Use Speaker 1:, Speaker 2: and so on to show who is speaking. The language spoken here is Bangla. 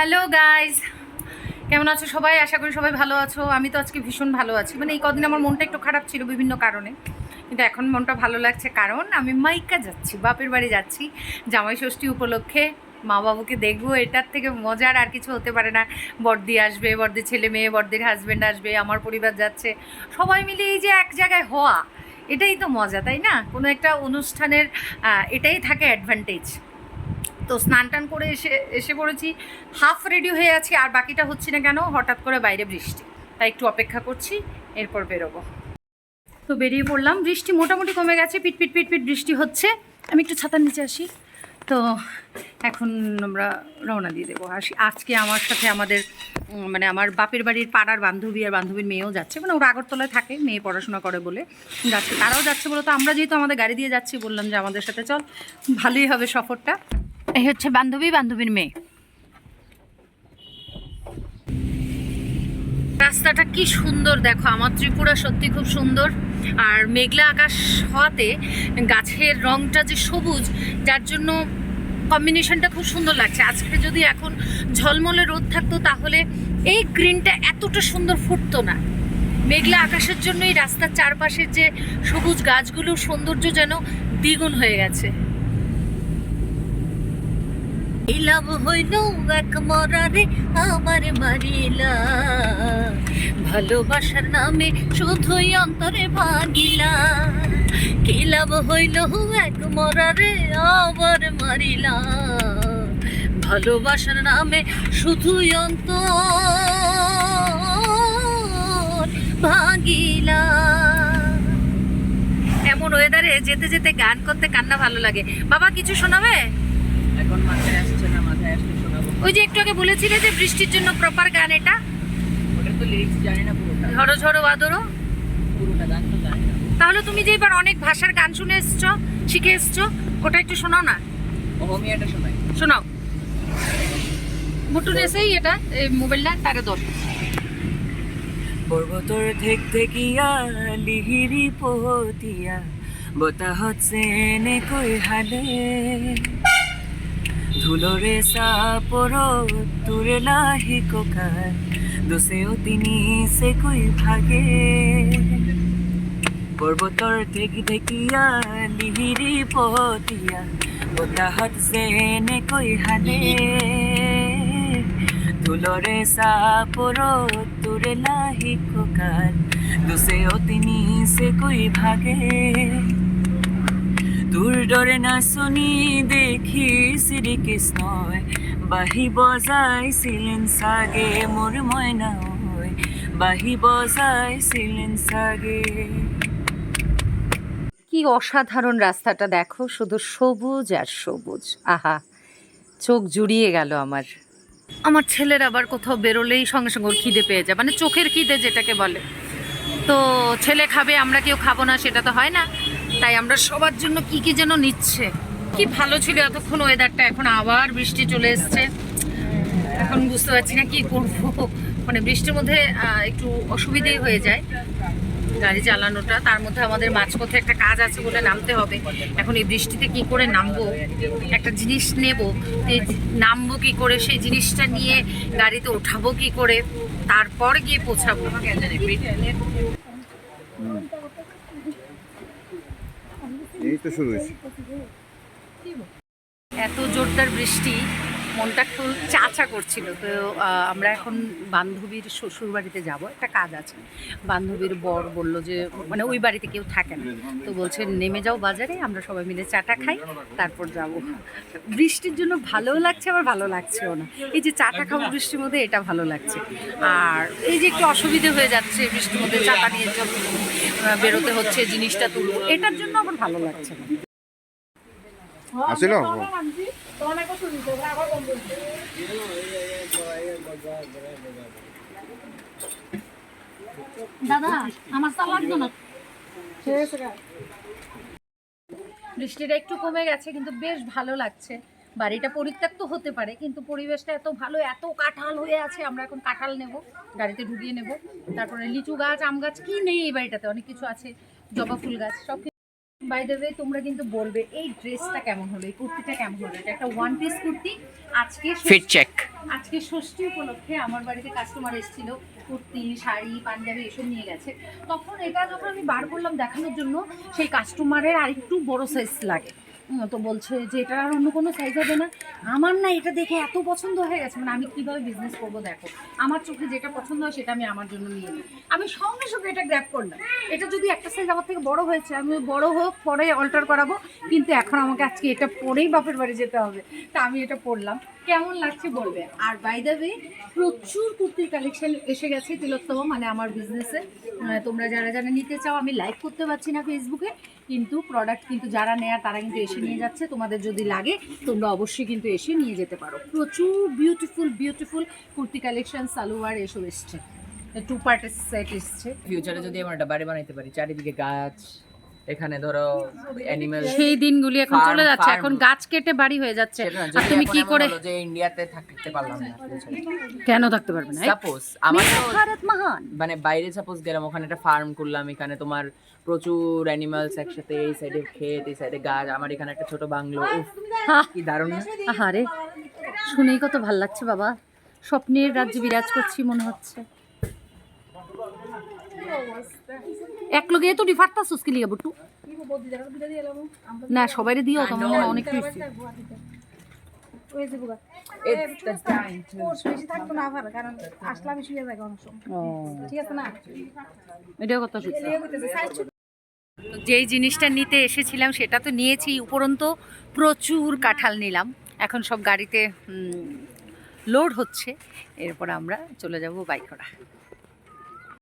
Speaker 1: হ্যালো গাইজ কেমন আছো সবাই? আশা করি সবাই ভালো আছো। আমি তো আজকে ভীষণ ভালো আছি। মানে এই কদিন আমার মনটা একটু খারাপ ছিল বিভিন্ন কারণে। কিন্তু এখন মনটা ভালো লাগছে। কারণ আমি মাইকা যাচ্ছি, বাপের বাড়ি যাচ্ছি, জামাই ষষ্ঠী উপলক্ষে। মা বাবুকে দেখব, এটার থেকে মজার আর কিছু হতে পারে না। বর্দি আসবে বর্দির ছেলে মেয়ে বর্দির হাজব্যান্ড আসবে, আমার পরিবার যাচ্ছে। সবাই মিলে এই যে এক জায়গায় হওয়া, এটাই তো মজা, তাই না? কোনো একটা অনুষ্ঠানের এটাই থাকে অ্যাডভান্টেজ তো স্নান টান করে এসে এসে পড়েছি। হাফ রেডি হয়ে আছি, আর বাকিটা হচ্ছে না কেন, হঠাৎ করে বাইরে বৃষ্টি। তাই একটু অপেক্ষা করছি, এরপর বেরোবো। তো বেরিয়ে পড়লাম, বৃষ্টি মোটামুটি কমে গেছে, পিট পিট পিট পিট বৃষ্টি হচ্ছে। আমি একটু ছাতার নিচে আসি। তো এখন আমরা রওনা দিয়ে দেবো। আসি, আজকে আমার সাথে আমাদের মানে আমার বাপের বাড়ির পাড়ার বান্ধবী আর বান্ধবীর মেয়েও যাচ্ছে। মানে ওরা আগরতলায় থাকে, মেয়ে পড়াশোনা করে বলে যাচ্ছে। তারাও যাচ্ছে বলে, তো আমরা যেহেতু আমাদের গাড়ি দিয়ে যাচ্ছি, বললাম যে আমাদের সাথে চল, ভালোই হবে সফরটা। এই হচ্ছে বান্ধবী, বান্ধবীর মেয়ে। রাস্তাটা কি সুন্দর, দেখো, আমার ত্রিপুরা সত্যি খুব সুন্দর। আর মেঘলা আকাশ হওয়াতে গাছের রংটা যে সবুজ, যার জন্য কম্বিনেশনটা খুব সুন্দর লাগছে। আজকে যদি এখন ঝলমলে রোদ থাকতো, তাহলে এই গ্রিনটা এতটা সুন্দর ফুটতো না। মেঘলা আকাশের জন্য এই রাস্তার চারপাশের যে সবুজ গাছগুলোর সৌন্দর্য যেন দ্বিগুণ হয়ে গেছে। ইলাম হইল এক মরারে আমার মারিলা ভালোবাসার নামে শুধুই অন্তরে ভাগিলা কি লাভ হইল এক মরারে আবার মারিলা ভালোবাসার নামে শুধুই অন্তর ভাঙিলা এমন ওয়েদারে যেতে যেতে গান করতে কান্না ভালো লাগে। বাবা, কিছু শোনাবে?
Speaker 2: এখন মাথায় আসছে না মাথায় আসলে শোনাবো।
Speaker 1: ওই যে একটু আগে বলেছিলে যে বৃষ্টির জন্য প্রপার গান এটা?
Speaker 2: ওটা তো লিরিক্স জানি না পুরোটা।
Speaker 1: ঝড়ো ঝড়ো বাদরো?
Speaker 2: পুরোটা গান তো জানি না।
Speaker 1: তাহলে তুমি যে এবার অনেক ভাষার গান শুনে এসছো শিখে এসছো ওটা একটু শোনাও না?
Speaker 2: অহমিয়াটা শোনাই।
Speaker 1: শোনাও। মুটুন এসেই এটা এই মোবাইলটা তাকে দোষ
Speaker 2: পর্বতর থেক থেকিয়া লিহিরি পহতিয়া বতাহত সেনে কই হালে? ধুলরে সাপর তুরে লাহি কোকার দোসেও তিনি সে কই ভাগে। পর্বতর থেকে দেখিয়া লিহিরি পহতিয়া বতাহত সেনে কই হালে ধুলরে সাপর তুরে লাহি কোকার দোসেও তিনি সে কই ভাগে। তোৰ দৰে নাচনি দেখি শ্ৰীকৃষ্ণই বাঁহী বজাইছিলেন চাগে মোৰ মইনা ঐ বাঁহী বজাইছিলেন চাগে।
Speaker 1: কি অসাধারণ রাস্তাটা দেখো শুধু সবুজ আর সবুজ। আহা চোখ জুড়িয়ে গেল আমার। আমার ছেলের আবার কোথাও বেরোলেই সঙ্গে সঙ্গে ওর খিদে পেয়ে যায় মানে চোখের খিদে যেটাকে বলে। তো ছেলে খাবে আমরা কেউ খাব না সেটা তো হয় না। তাই আমরা সবার জন্য কি কি যেন নিচ্ছে। কি ভালো ছিল এতক্ষণ ওয়েদারটা এখন আবার বৃষ্টি চলে এসছে। এখন বুঝতে পারছি না কি করব। মানে বৃষ্টির মধ্যে একটু অসুবিধেই হয়ে যায় গাড়ি চালানোটা। তার মধ্যে আমাদের মাঝপথে একটা কাজ আছে বলে নামতে হবে। এখন এই বৃষ্টিতে কি করে নামবো? একটা জিনিস নেব। নামবো কি করে? সেই জিনিসটা নিয়ে গাড়িতে ওঠাবো কি করে? তারপর গিয়ে পৌঁছাবো।
Speaker 3: এই তো শুরু হয়েছে।
Speaker 1: এত জোরদার বৃষ্টি, মনটা একটু চাচা করছিল। তো আমরা এখন বান্ধবীর শ্বশুর বাড়িতে যাব। একটা কাজ আছে। বান্ধবীর বর বলল যে মানে ওই বাড়িতে কেউ থাকে না। তো বলছে, নেমে যাও বাজারে, আমরা সবাই মিলে চাটা খাই, তারপর যাব। বৃষ্টির জন্য ভালোও লাগছে, আবার ভালো লাগছেও না। এই যে চাটা খাব বৃষ্টির মধ্যে, এটা ভালো লাগছে। আর এই যে একটু অসুবিধে হয়ে যাচ্ছে বৃষ্টির মধ্যে, চাটা নিয়ে বেরোতে হচ্ছে জিনিসটা তুলবো। এটার জন্য আবার ভালো লাগছে না।
Speaker 3: আছিল
Speaker 1: দাদা আমার চা লাগবে না? বৃষ্টিটা একটু কমে গেছে কিন্তু বেশ ভালো লাগছে। বাড়িটা পরিত্যক্ত হতে পারে কিন্তু পরিবেশটা এত ভালো এত কাঁঠাল হয়ে আছে আমরা এখন কাঁঠাল নেব গাড়িতে ঢুকিয়ে নেব। তারপরে লিচু গাছ আম গাছ কি নেই এই বাড়িটাতে? অনেক কিছু আছে জবা ফুল গাছ সব বাই দ্য ওয়ে তোমরা কিন্তু বলবে এই ড্রেসটা কেমন হলো? এই কুর্তিটা কেমন হলো? এটা একটা ওয়ান পিস কুর্তি। আজকে
Speaker 2: ফিট চেক
Speaker 1: আজকে ষষ্ঠী উপলক্ষে আমার বাড়িতে কাস্টমার এসেছিল কুর্তি শাড়ি পাঞ্জাবি এসব নিয়ে গেছে। তখন এটা যখন আমি বার করলাম দেখানোর জন্য সেই কাস্টমারের আরেকটু বড় সাইজ লাগে। তো বলছে যে এটা আর অন্য কোনো সাইজ হবে না। আমার না এটা দেখে এত পছন্দ হয়ে গেছে মানে আমি কীভাবে বিজনেস করব দেখো। আমার চোখে যেটা পছন্দ হয় সেটা আমি আমার জন্য নিয়ে নিই। আমি সঙ্গে সঙ্গে এটা গ্র্যাপ করলাম। এটা যদি একটা সাইজ আমার থেকে বড় হয়েছে, আমি বড় হোক, পরে অল্টার করাবো, কিন্তু এখন আমাকে আজকে এটা পরেই বাপের বাড়ি যেতে হবে। তা আমি এটা পরলাম। কেমন লাগছে বলবে? আর বাই দ্য ওয়ে প্রচুর কুর্তির কালেকশন এসে গেছে তিলোত্তম মানে আমার বিজনেসে তোমরা যারা যারা নিতে চাও, আমি লাইভ করতে পারছি না ফেসবুকে কিন্তু প্রোডাক্ট কিন্তু যারা নেয়ার তারা কিন্তু এসে নিয়ে যাচ্ছে। তোমাদের যদি লাগে, তোমরা অবশ্যই কিন্তু এসে নিয়ে যেতে পারো। প্রচুর beautiful beautiful kurti collection salwar, এসব এসছে। টু পার্টের সেট এসছে।
Speaker 4: ফিউচারে যদি আমরা একটা বাড়ি বানাইতে পারি চারিদিকে গাছ এখানে ধরো অ্যানিমেল
Speaker 1: সেই দিনগুলি এখন চলে যাচ্ছে এখন গাছ কেটে বাড়ি হয়ে যাচ্ছে। আর তুমি কি করে
Speaker 4: যে ইন্ডিয়াতে থাকতে পারলাম না
Speaker 1: কেন থাকতে পারবে না?
Speaker 4: সাপোজ আমার
Speaker 1: ভারত মহান।
Speaker 4: মানে বাইরে সাপোজ গেলাম ওখানে একটা ফার্ম করলাম এখানে তোমার প্রচুর অ্যানিমালস একসাথে এই সাইডে ক্ষেত এই সাইডে গাছ আমার এখানে একটা ছোট বাংলো কি দারুণ।
Speaker 1: আহারে শুনেই কত ভালো লাগছে বাবা। স্বপ্নের রাজ্যে বিরাজ করছি মনে হচ্ছে। এক লগে তো ডিফারটা সুস্কি লিয়া বুটু? না সবাইরে দিও তোমার মনে অনেক কিছু যেই জিনিসটা নিতে এসেছিলাম সেটা তো নিয়েছি উপরন্ত প্রচুর কাঁঠাল নিলাম। এখন সব গাড়িতে লোড হচ্ছে। এরপর আমরা চলে যাব বাইকরা।